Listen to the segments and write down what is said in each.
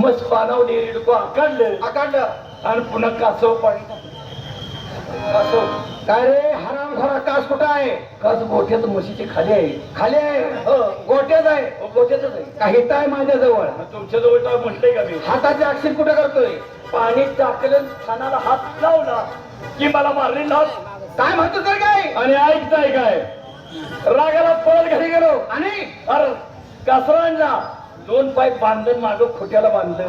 मस्त पानावर डेरी डुको आकाडलं. आकांड आणि पुन्हा कासव पाणी. कासव. काय रे? हराम खरा कास कुठं आहे? कास गोठ्यात म्हशीची खाली आहे. खाली आहे? हो. गोट्यात आहे? हो, गोठ्यातच आहे. का हित आहे माझ्याजवळ? तुमच्या जवळ तर म्हटलंय का मी? हाताचे अक्षर कुठं करतोय? पाणी टाकलं खानाला हात लावला की मला मारली लाच काय म्हणतो तर काय? आणि ऐकताय काय? रागाला पळत घरी गेलो. आणि? अरे कासरांना दोन पाय बांधून माग खोट्याला बांधलं.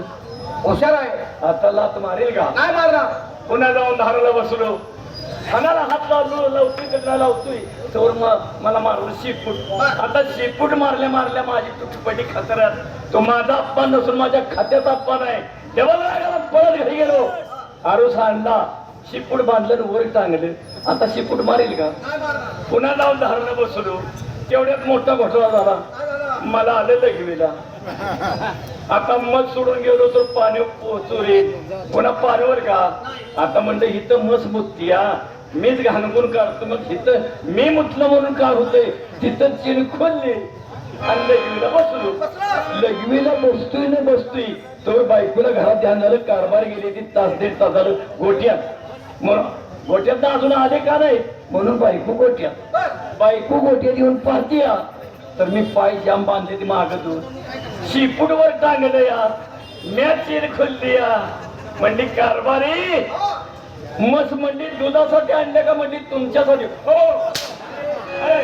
हुशार आहे. आता लात मारेल का? काय मारणार. पुन्हा जाऊन धाराला बसलो. खानाला हात लावलो लावतोय त्यांना लावतोय? तर मग मला मारलं शिपूट. आता शिपूट मारल्या मारल्या माझी तुटपटी खातरात. तो माझा अप्पा नसून माझ्या खात्यात अप्पा नाही. तेव्हा रागाला पळत घरी गेलो. आरोस आणला शिपूट बांधलं वर टांगलं. आता शिपूट मारेल का? पुन्हा जाऊन धाराला बसलो. तेवढ्यात मोठा घोटाळा झाला. मला आलं लघवीला आता मध सोडून गेलो तर पाणी पोचोरे पुन्हा पाण्यावर का? आता म्हणलं हिथं मस मुत्ती मीच घाणगुण काढतो. मग हिथं मी मुतलं म्हणून काय होतंय? तिथं चिन खोलली. आणि लघवीला बसलो. लघवीला बसतोय ना बसतोय. तर बायकोला घरात ध्यान झालं कारभार गेली ती तास दीड तास झालं गोट्यात. म्हणून गोट्यात अजून आले का नाही? म्हणून बायको गोट्या बायको गोट्यात येऊन पाहतीया तर मी पाय जाम बांधले ती मागतून शिपूट वर टांगलं या. मॅच चीर खोलली या. म्हणजे कारभारी मस म्हणजे दुधासाठी आणलं का म्हणजे तुमच्यासाठी? हो. हो.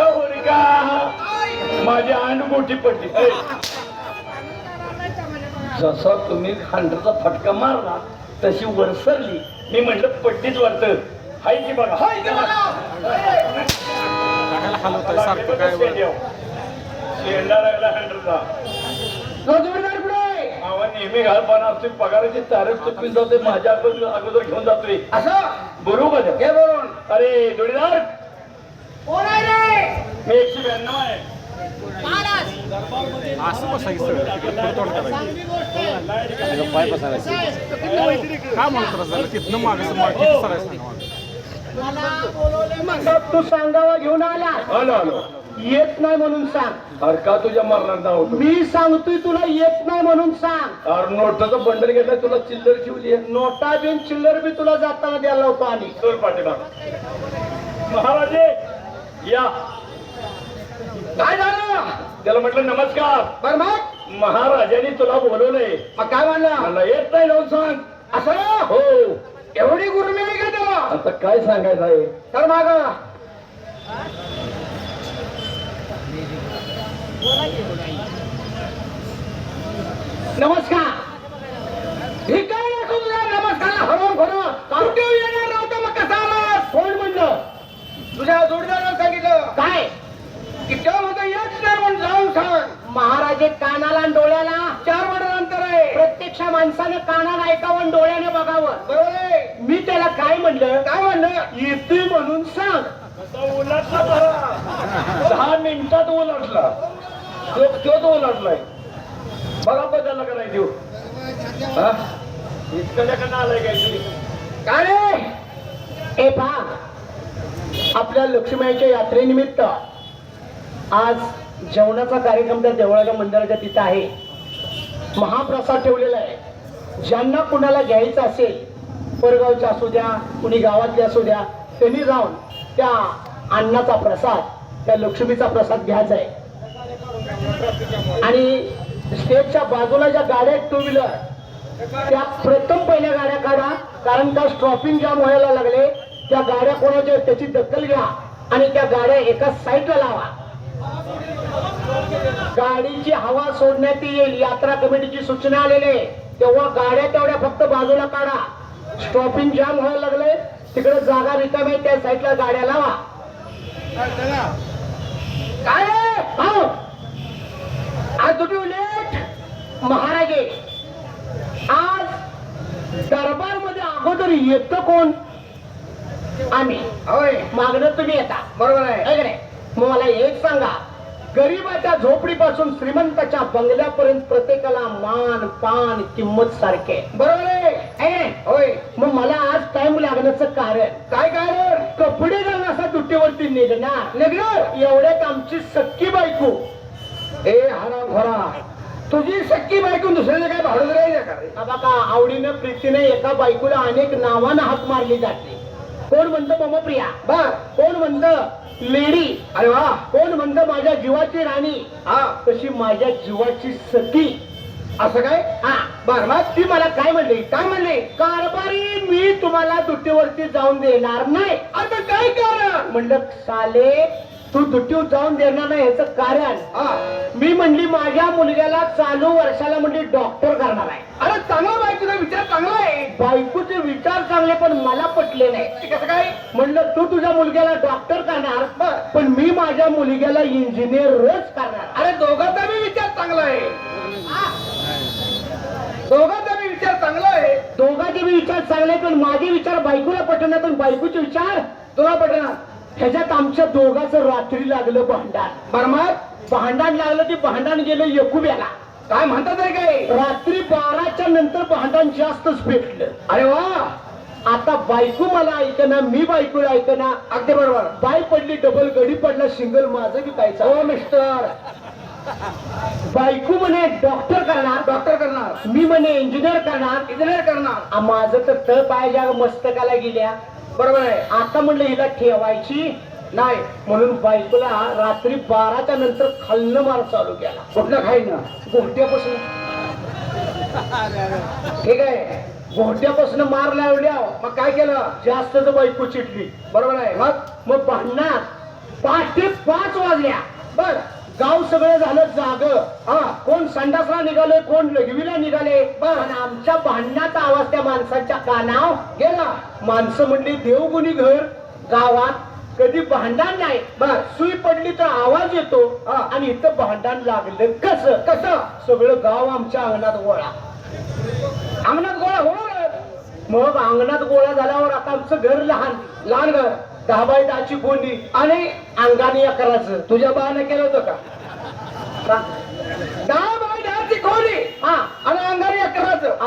हो माझी अंड मोठी पडली. जसा तुम्ही खांडचा फटका मारला तशी वरसरली. मी म्हटलं पट्टीच वाटत हाय की बघा? हाय की बघा? सारखं काय? शेंडा लागला नेहमी घालपणा असतोय पगाराची तारीख चुकून जातोय माझ्या अगोदर अगोदर घेऊन जातोय. असं? बरोबर अरे जोडीदार. कोण आहे रे. मी एकशे ब्याण्णव आहे. असं बसायचं पाय बसायला काय म्हणतो तिथनं मागं माग किती सरायचं मला. तू सांगावा घेऊन आला. आलो आलो. येत नाही म्हणून सांग. अरे का तुझ्या मरणार नाव मी सांगतोय तुला येत नाही म्हणून सांग. अरे नोटाचं बंडल घेतलं तुला चिल्लर आहे. नोटा बिन चिल्लर बी तुला जाताना द्यायला होतो आणि महाराजे या. काय झालं? त्याला म्हटलं नमस्कार. बर मग? महाराजांनी तुला बोलवलंय. मग काय म्हणलं? मला येत नाही जाऊन सांग. असं? हो. एवढी आता काय सांगायचं आहे? तर माग. नमस्कार. नमस्कार. हरवून खरं. कुठे येणार नव्हतं मग कसा आलास? कोण म्हणलं. तुझ्या सांगितलं. काय? की तेव्हा होतं येत नाही म्हणून जाऊन सांग. महाराजे कानाला आणि डोळ्याला चार मीटर अंतर आहे प्रत्यक्ष माणसानं कानाला ऐकावं डोळ्याने बघावं. बरोबर. मी त्याला काय म्हणलं? काय म्हणलं? येते म्हणून सांग. उलटला. दहा मिनिटात उलटला. तो तोच उलटलाय. बघा बदलला का नाही देऊ हा? इतकं लेखा आलाय काय रे? ए पहा आपल्या लक्ष्मीच्या यात्रेनिमित्त आज जेवणाचा कार्यक्रम त्या देवळाच्या मंदिराच्या तिथं आहे. महाप्रसाद ठेवलेला आहे. ज्यांना कुणाला घ्यायचं असेल परगावच्या असू द्या कुणी गावातले असू द्या त्यांनी जाऊन त्या अन्नाचा प्रसाद त्या लक्ष्मीचा प्रसाद घ्यायचा आहे. आणि स्टेजच्या बाजूला ज्या गाड्या टू व्हीलर त्या प्रथम पहिल्या गाड्या काढा कारण का स्ट्रॉपिंग जाम व्हायला लागले त्या गाड्या कोणाच्या त्याची दखल घ्या आणि त्या गाड्या एका साईडला लावा. गाडीची हवा सोडण्यात येईल यात्रा कमिटीची सूचना आलेली आहे. तेव्हा गाड्या तेवढ्या फक्त बाजूला काढा. स्टॉपिंग जाम व्हायला लागले तिकडे जागा रिकामी आहे, त्या साईडला गाड्या लावा. काय? हो. आज तुम्ही उलट महाराजे. आज दरबारमध्ये अगोदर येत कोण? आम्ही. होय. मागणं तुम्ही येता. बरोबर आहे? मग मला एक सांगा गरीबाच्या झोपडीपासून श्रीमंताच्या बंगल्यापर्यंत प्रत्येकाला मान पान किंमत सारखे. बरोबर आहे? होय. मग मला आज टाइम लागण्याचं कारण. काय कारण? कपडे घालून असा दुट्टीवरती निघणार. निघणार? एवढ्यात आमची सक्की बायको. ए हरा भरा तुझी सक्की बायको दुसऱ्याला काय भाडं राहिलं का बघा आवडीनं प्रीतीने एका बायकोला अनेक नावानं हाक मारली जाते. कोण म्हणतं ममप्रिया बर कोण म्हणतं लेडी? अरे वा. कोण म्हणतं माझ्या जीवाची राणी? हा. तशी माझ्या जीवाची सती. असं काय? हा. बर मग ती मला काय म्हणली? काय म्हणली? कारभारी मी तुम्हाला दुट्टीवरती जाऊन देणार नाही. आता काय कारण? म्हणलं साले तू दुट्टीवर जाऊन देणार नाही ह्याचं कारण. मी म्हणली माझ्या मुलग्याला चालू वर्षाला म्हणली डॉक्टर करणार आहे. अरे चांगला बायकोचा विचार चांगला आहे. बायकोचे विचार चांगले पण मला पटले नाही. कसं काय? म्हणलं तू तुझ्या मुलग्याला डॉक्टर करणार पण मी माझ्या मुलग्याला इंजिनियरच करणार. अरे दोघांचा बी विचार चांगला आहे. दोघांचा बी विचार चांगला आहे. दोघांचे बी विचार चांगले पण माझे विचार बायकोला पटणार पण बायकोचे विचार तुला पटणार? ह्याच्यात आमच्या दोघांचं रात्री लागलं भांडण. बरमात भांडण लागलं ते भांडण गेलं यकुब्याला. काय म्हणतात रे काय? रात्री बाराच्या नंतर भांडण जास्तच पेटलं अरे वा. आता बायको मला ऐकना मी बायकोला ऐकना. अगदी बरोबर. बाय पडली डबल गडी पडला सिंगल माझं बी काय हो मिस्टर बायको म्हणे डॉक्टर करणार. डॉक्टर करणार. मी म्हणे इंजिनियर करणार. इंजिनियर करणार. आ, माझं तर तळ पायाच्या मस्तकाला गेल्या. बरोबर आहे. आता म्हणलं हिला ठेवायची नाही. म्हणून बायकोला रात्री बाराच्या नंतर खाल्लं मार चालू केला. कुठलं खाईन गोट्यापासून ठीक आहे. गोट्यापासून मार लावल्या. मग काय केलं? जास्तच बायको चिटली बरोबर आहे. मग? मग भांडणार पहाटे पाच वाजल्या. बर. गाव सगळं झालं जाग. हा कोण संडासला निघाले कोण लघवीला निघाले? आणि आमच्या भांडणाचा आवाज त्या माणसाच्या कानाव गेला. माणसं म्हणली देवगुणी घर गावात कधी भांडण नाही. बर सुई पडली तर आवाज येतो. हा, आणि इथं भांडण लागलं. कसं? कसं? सगळं गाव आमच्या अंगणात गोळा. अंगणात गोळा होणार मग अंगणात गोळा झाल्यावर आता आमचं घर लहान लहान घर. दहा बाय दहाची गोंडी आणि अंगाने अकराचं. तुझ्या बाळाने केलं होतं का? दहा बाय दहाची खोली. हा आणि अंगाने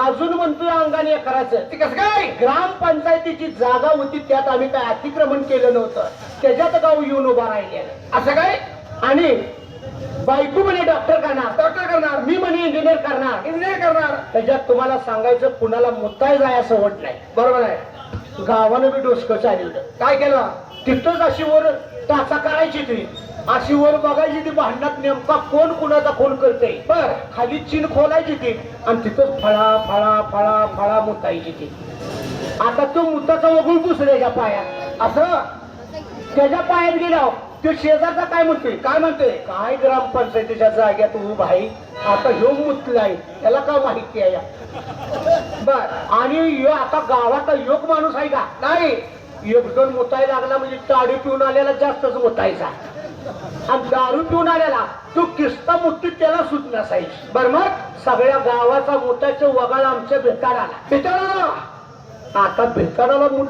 अजून म्हणतोय अंगाने अकराचं. ते कसं काय? ग्रामपंचायतीची जागा होती त्यात आम्ही काय अतिक्रमण केलं नव्हतं. त्याच्यात गाव येऊन उभा राहिलेलं. असं काय? आणि बायको म्हणे डॉक्टर करणार. डॉक्टर करणार. मी म्हणे इंजिनियर करणार. इंजिनियर करणार. त्याच्यात तुम्हाला सांगायचं कुणाला मुद्दाय जाय असं होत नाही बरोबर आहे. गावानं बी डोसकं चालवलं काय केलं? तिथंच अशी वर टाचा करायची ती. अशी वर बघायची ती भांडणात नेमका कोण कुणाचा खून करते बर. खाली चीन खोलायची ती आणि तिथंच फळा फळा फळा फळा मुतायची ती. आता तो मुताचा वगळून दुसऱ्याच्या पायात. असं? त्याच्या पायात गेला. तो शेजारचा काय म्हणतोय? काय म्हणतोय? काय ग्रामपंचायतीच्या जाग्यात उभा आहे. आता ह्यो मुतलाय त्याला काय माहिती आहे या? बर. आणि ह्यो आता गावाचा योग माणूस आहे का? नाही. एक दोन मुताय लागला म्हणजे टाळी पिऊन आलेला जास्तच मुतायचा. आणि दारू पिऊन आलेला तो किस्ता मुत्ती त्याला सुट नसायची बर मग? सगळ्या गावाचा मुताचं वगाळ आमच्या भेटाळाला भेटाळाला आता भेटाळाला मुठ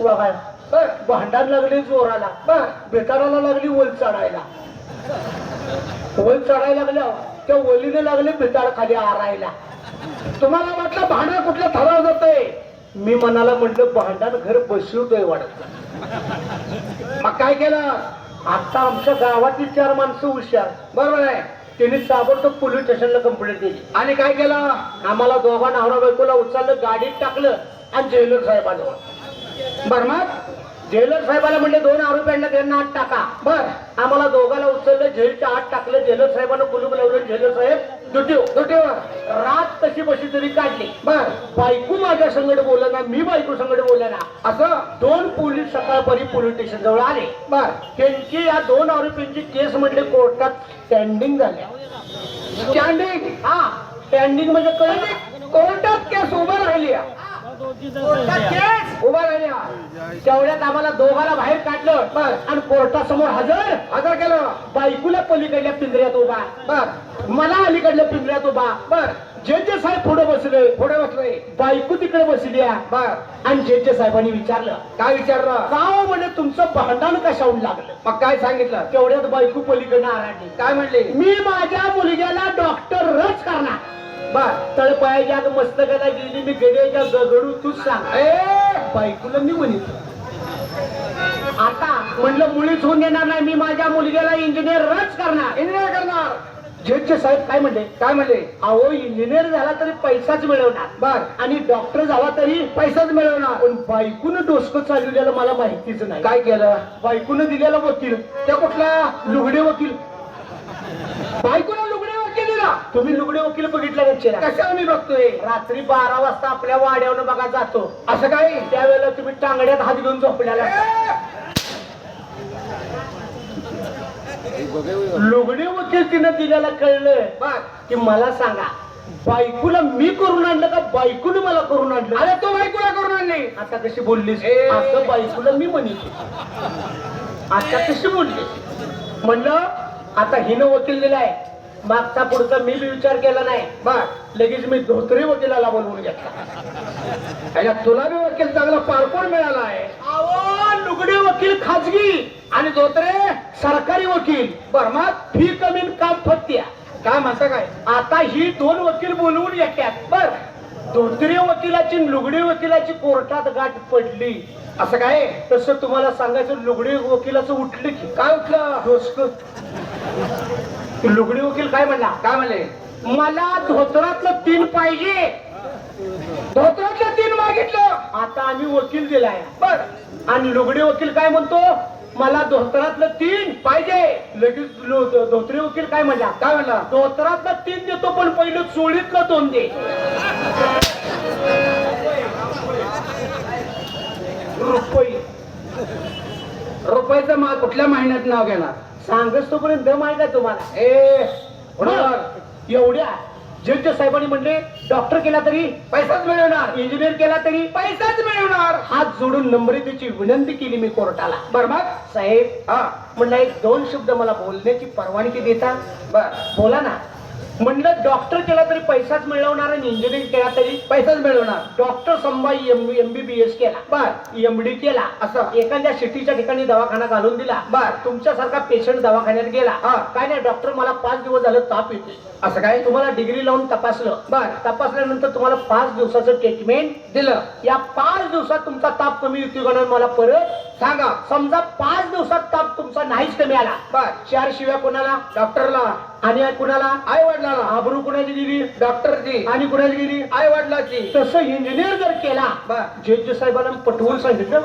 वगाळ. बर भांडण लागली जोराला. बर बेताराला लागली वल चढायला. वल चढायला लागल्या त्या वलीने लागले बेताळ खाली आरायला. तुम्हाला म्हटलं भांडण कुठल्या थराव जातंय? मी मनाला म्हटलं भांडण घर बसवतोय वाटत. मग काय केलं? आता आमच्या गावातील चार माणसं हुशार. बरोबर आहे. त्यांनी ताबडतोब पोलीस स्टेशनला कंप्लेंट दिली आणि काय केलं? आम्हाला दोघा नवरा बायकोला उचललं गाडीत टाकलं आणि जेलर साहेबांवर बर मग जेलर साहेबाला म्हणले दोन आरोपींना त्यांना आत टाका. बर आम्हाला दोघाला उचललं जेलच्या आत टाकलं. जेलर साहेबांना कुलूप लावलं जेलर साहेब दुटीव दुटीवर. रात कशी बशी तरी काढली. बर बायको माझ्या संगड बोलना मी बायको संगड बोलना असं दोन पोलीस सकाळपरी पोलीस स्टेशन जवळ आले. बर त्यांची या दोन आरोपींची केस म्हणजे कोर्टात स्टँडिंग झाल्या. स्टँडिंग हा स्टँडिंग म्हणजे कळलं कोर्टात केस उभं राहिली उभा राहिल्या तेवढ्यात आम्हाला दोघाला बाहेर काढलं. बर आणि कोर्टासमोर हजर. हजर केलं. बायकोला पलीकडल्या पिंजऱ्यात उभा. बर मला अलीकडल्या पिंजऱ्यात उभा. बर जे साहेब पुढे बसले. पुढे बसले. बायको तिकडे बसली बर आणि जे साहेबांनी विचारलं. काय विचारलं? का म्हणे तुमचं भांडण कशाहून लागलं? मग काय सांगितलं? तेवढ्यात बायको पलीकडनं आराडली. काय म्हणले? मी माझ्या मुलग्याला डॉक्टरच करणार. तळपायाच्या आत मस्तकाला गेली मी गड्याच्या गगडू तूच सांग. ए बायकोला मी म्हणित आता म्हणलं मुळीच होऊन देणार नाही मी माझ्या मुलग्याला इंजिनियरच करणार. इंजिनियर करणार. जजचे साहेब काय म्हणले? काय म्हणले? अहो इंजिनियर झाला तरी पैसाच मिळवणार. बर. आणि डॉक्टर झाला तरी पैसाच मिळवणार. पण बायकून डोसकं चालवलेलं मला माहितीच नाही. काय केलं? बायकून दिलेला वकील. त्या कुठला? लुगडे वकील. दिला तुम्ही लुगडे वकील बघितला का मी बघतोय? रात्री बारा वाजता आपल्या वाड्यावर बघा जातो. असं काय? त्यावेळेला तुम्ही टांगड्यात हात घेऊन झोपल्याला लुगडे वकील तिनं दिल्याला कळलं की मला सांगा बायकोला मी करून आणलं का बायकोने मला करून आणलं? अरे तो बायकोला करून आणली. आता कशी बोललीस? असं बायकोला मी म्हणित आता कशी बोललीस? म्हणलं आता हिनं वकील दिलाय. मागचा पुढचा मी विचार केला नाही. बर. लगेच मी धोत्रे वकिलाला बोलवून घेतला. तुला बी वकील चांगला पारकोड मिळाला आहे. अहो लुगडे वकील खाजगी आणि धोत्रे सरकारी वकील. बर मग? फी कमी काम फत्या काय म्हणता काय? आता ही दोन वकील बोलवून येतात बर. धोत्रे वकिलाची लुगडे वकिलाची कोर्टात गाठ पडली. असं काय? तसं तुम्हाला सांगायचं लुगडे वकिलाचं उठलं की. काय उठलं? लुगडी वकील काय म्हणला? काय म्हणले? मला धोत्रातलं तीन पाहिजे. धोत्रातलं तीन मागितलं. आता आम्ही वकील दिलाय. बर. आणि लुगडी वकील काय म्हणतो? मला धोत्रातलं तीन पाहिजे. लगेच धोत्री वकील काय म्हणला? काय म्हणला? धोत्रातलं तीन देतो पण पहिलं चोळीतलं दोन दे. रुपये. रुपयाचं कुठल्या महिन्यात नाव घेणार? सांगच तोपर्यंत दम आहे का तुम्हाला? ए एवढ्या जज साहेबांनी म्हणले डॉक्टर केला तरी पैसाच मिळवणार इंजिनियर केला तरी पैसाच मिळवणार हात जोडून नम्रतेची विनंती केली मी कोर्टाला. बर मग? साहेब हा. म्हणलं एक दोन शब्द मला बोलण्याची परवानगी देता. बर. बोला ना. म्हणलं डॉक्टर केला तरी पैसाच मिळवणार आणि इंजिनिअरिंग केला तरी पैसाच मिळवणार. डॉक्टर संभाई एमबीबीएस केला. बर एमडी केला. असं. एखाद्या सिटीच्या ठिकाणी दवाखाना घालून दिला. बर तुमच्यासारखा पेशंट दवाखान्यात गेला. काय नाही डॉक्टर मला पाच दिवस झालं ताप येते असं काय? तुम्हाला डिग्री लावून तपासलं. बर तपासल्यानंतर तुम्हाला पाच दिवसाचं ट्रीटमेंट दिलं. या पाच दिवसात तुमचा ताप कमी येतो मला परत सांगा. समजा पाच दिवसात ताप तुमचा नाहीच कमी आला. बर. चार शिव्या कोणाला? डॉक्टरला. आणि कुणाला? आई वडिलाला आबरू कुणाची गेली? डॉक्टरची. आणि कुणाची गेली? आई वडिलाची तसं इंजिनियर जर केला जज साहेबांना पटवून सांगितलं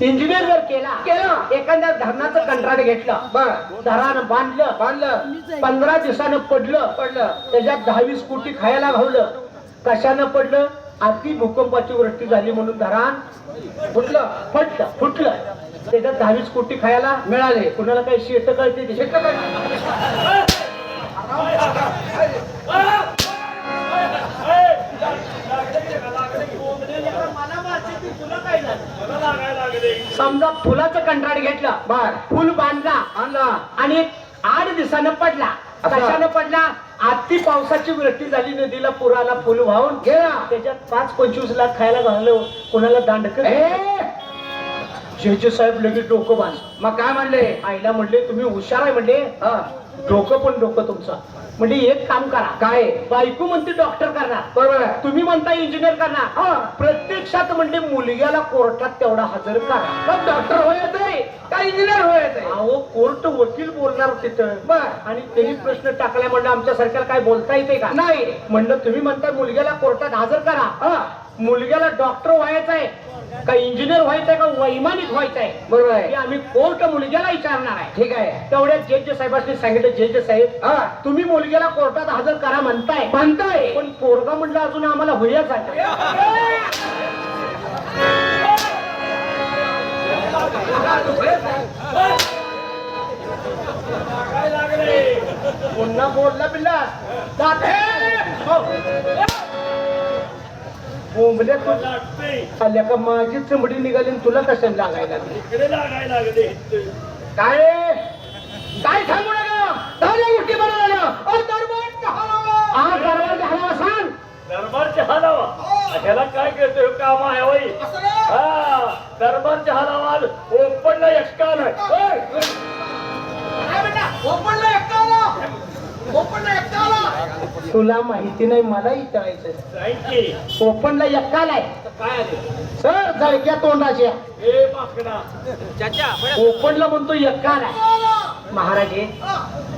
इंजिनियर जर केला केला. एखाद्या धरणाचं कंत्राट घेतलं बर. धरानं बांधलं बांधलं. पंधरा दिवसानं पडलं पडलं. त्याच्यात दहावीस कोटी खायला घावलं कशानं पडलं? अति भूकंपाची वृष्टी झाली म्हणून धरण फुटलं फटलं फुटलं. त्याच्यात दहावीस कोटी खायला मिळाले. कुणाला काही शेत कळते शेत समजा फुलाचं कंत्राट घेतलं. बर. फुल बांधला. आणला आणि आठ दिवसानं पडला. कशानं पडला? आती पावसाची वृष्टी झाली नदीला पुराला फुल वाहून गेला त्याच्यात पाच पंचवीस लाख खायला घाललं. कोणाला दांडक जेजे साहेब लगेच डोकं बांध. मग काय म्हणले? आईला म्हणले तुम्ही हुशार आहे म्हणले. डोकं पण डोकं तुमचं. म्हणजे एक काम करा. काय? बायको म्हणते डॉक्टर करणार. बरोबर. तुम्ही म्हणता इंजिनियर करणार. प्रत्यक्षात म्हणजे मुलग्याला कोर्टात तेवढा हजर करा. डॉक्टर व्हायचंय का इंजिनियर व्हायचंय अहो कोर्ट वकील बोलणार तिथं बर. आणि त्यांनी प्रश्न टाकला म्हणलं आमच्या सरकार काय बोलता येते का? नाही. म्हणलं तुम्ही म्हणता मुलग्याला कोर्टात हजर करा. मुलग्याला डॉक्टर व्हायचंय का इंजिनियर व्हायचंय का वैमानिक व्हायचंय बरोबर आहे. आम्ही कोर्ट मुलग्याला विचारणार आहे. ठीक आहे. तेवढ्या जज साहेबांनी सांगितलं जज साहेब तुम्ही मुलग्याला कोर्टात हजर करा म्हणताय. म्हणताय. पण पोरगा म्हणलं अजून आम्हाला होईच पुन्हा बोलला बिल्ला जाते. बोंबल्या तू आल्या का? माझी चमडी निघाली आणि तुला कशाने लागायला लागली? इकडे लागायला लागले. काय? रे? काय सांगू नका? झाल्या गोष्टी बरं झाल्या अहो, दरबार हलावा. हा दरबार हलावा सांग. दरबारचे हलावा? त्याला काय करतोय? काम आहे वय हा दरबारचे हलावा ओपनला नाही तुला माहिती नाही मला विचारायचं ओपनला एक्कालाय काय आले सर जळक्या तोंडाच्या ओपनला म्हणतो एक्काल आहे. महाराज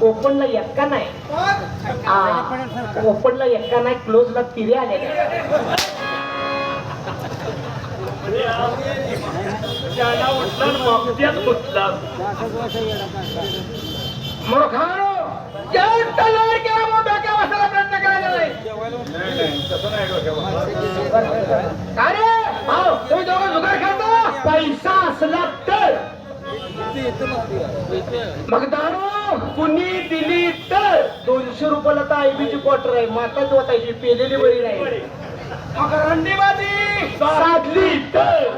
ओपनला एक्का नाही. ओपनला एक्का नाही क्लोजला तिरे आलेल्या त्याला काय रे भाऊ तुम्ही दोघं जुगार खेळता? पैसा असला तर. मग दारू कुणी दिली तर. दोनशे रुपयाला तर आयबीची क्वार्टर आहे. माताच वाटायची पेलेली बरी नाही. मग रंडीबाजी. साधली तर.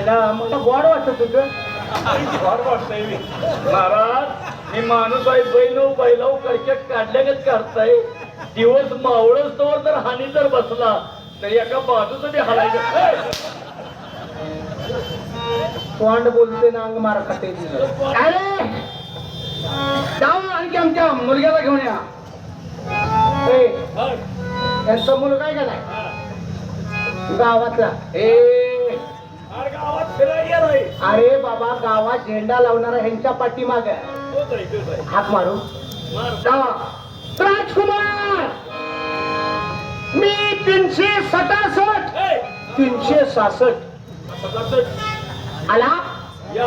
आयला मला गोड वाटत होतं. फार वाटतंय मी. महाराज मी माणूस आहे बैलो बैलाव कडक्यात काढल्यागत काढताय दिवस मावळच तोवर जर हानी जर बसला तर एका बाजूचं ते हलायचं! तोंड बोलते ना अंग मार खाते काय रे जाऊ आणखी आमच्या मुलग्याला घेऊन या. ए, हा, यांचा मुलगा हा. गावातला. ए अरे बाबा गावात झेंडा लावणारा ह्यांच्या पाठीमाग तोच आहे, तोच आहे. हात मारू राजकुमार! मी तीनशे सटासष्ट ए! तीनशे सासष्ट. आला? या.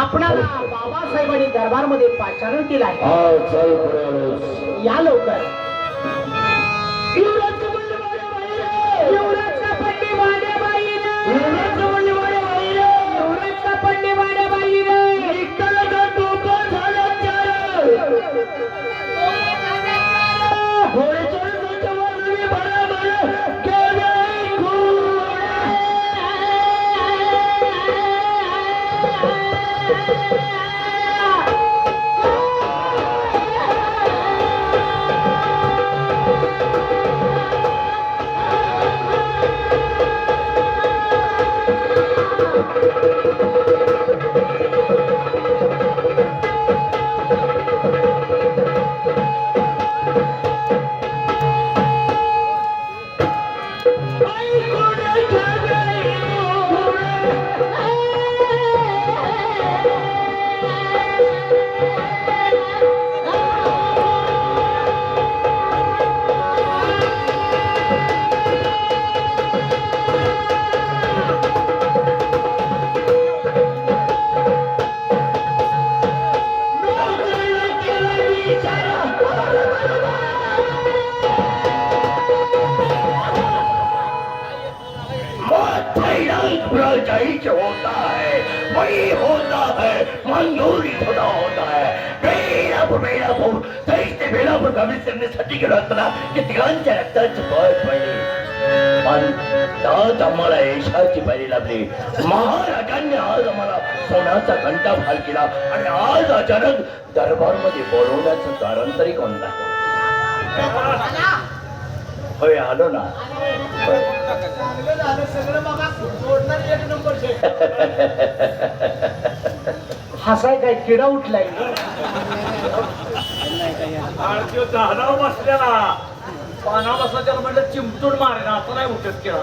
आपणाला बाबासाहेबांनी दरबारमध्ये पाचारण केलं आहे. या लवकर. लागली महाराजांनी आज आम्हाला सोन्याचा घंटा फाल केला आणि आज अचानक दरबारमध्ये बोलवण्याचं कारण तरी कोणता होय आलो ना. हसाय काय? किडा उठलाय. दहानाव बसलेला. पाना बसला त्याला म्हटलं चिमटून मारे ना असं नाही उठत केला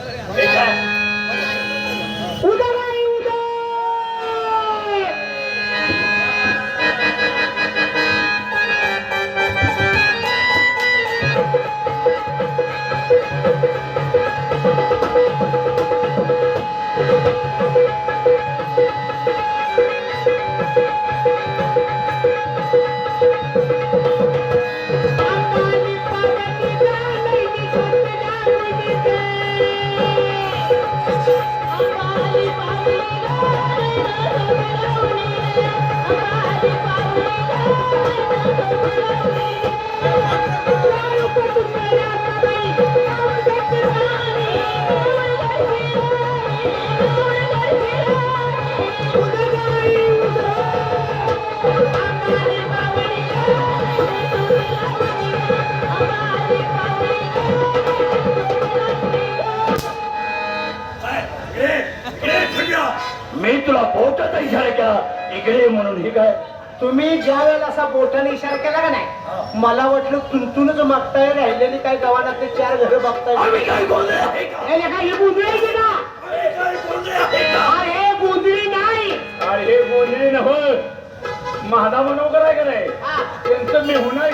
इकडे म्हणून. हे काय तुम्ही ज्या वेळेला असा बोटाने इशारा केला का नाही मला वाटलं तुंतूनच मागताय राहिलेली काय गावाला ते चार घर बघताय. आहे हे आहे ना? आहे अरे गोंधळी नाही. अरे न महादा मनोकर आहे का नाही. त्यांचं मी होणार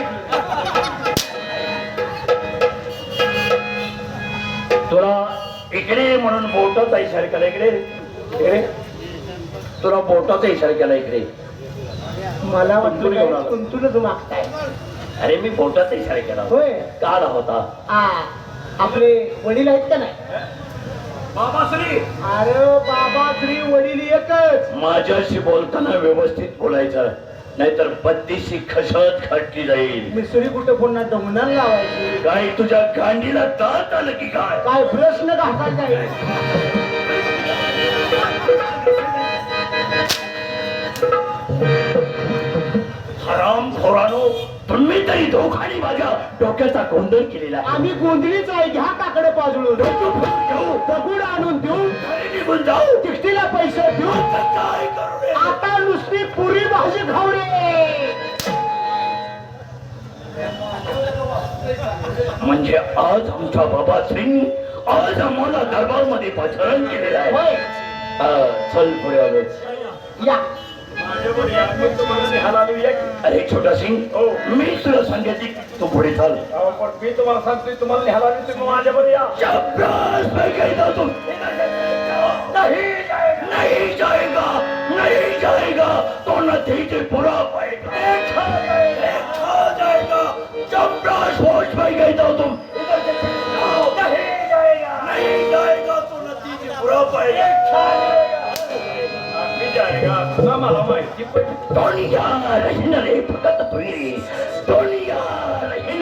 तुला इकडे म्हणून बोटाचा इशारा केला इकडे. इकडे. तुला बोटाचा इशारा केला इकडे. मला वाटलं आलो. मागताय. अरे मी बोटाचा इशारा केला होय. काढा होता. आ, आपले वडील आहेत का नाही? बाबाश्री! अरे बाबा श्री वडील एकच. माझ्याशी बोलताना व्यवस्थित बोलायचं. नाहीतर पत्तीशी खसत खटली जाईल. मिसळी कुठं पुन्हा दमनाला लावायची? काय तुझ्या गांडीला दात आलं की काय? काय प्रश्न घासायचा हराम खोरानो तुम्ही तरी दोघांनी माझ्या डोक्याचा गोंधळ केलेला आहे. आम्ही गोंधळीच आहे. घ्या काकडे पाजळून. घेऊ, दगड आणून देऊ. घरी निघून जाऊ. तिकटीला पैसे देऊ. आता काय करू रे? आता नुसती पुरी भाजी खाऊ रे म्हणजे आज आमच्या बाबाश्रींनी आज आम्हाला दरबारमध्ये पाचारण केलेलं आहे. होय. चल पुढे आलोच. या. अरे छोटा सिंग मी तुला सांगितले तू पुढे चाल. मी तुम्हाला सांगतोय तुम्हाला लिहायला तुम्ही माझ्यावर या. शाबाश, मैं कहता हूँ तुम नहीं जाएगा नहीं जाएगा नहीं जाएगा तो नतीजे बुरा पाएगा देखा जाएगा शाबाश, होश में हूँ तुम। नहीं जाएगा नहीं जाएगा तो नतीजे बुरा पाएगा मी जाएगा तुला मला माहिती पण दुनिया रहीन रे फकत तुई रे दुनिया रहीन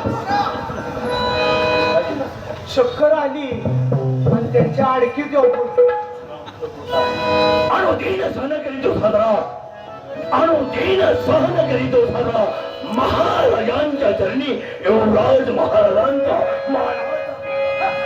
त्यांच्या अडकीत येऊ अणुदीन सहन करीतो साजरा. अणुदीन सहन करीतो साजरा. महाराजांच्या चरणी युवराज महाराजांचा महाराज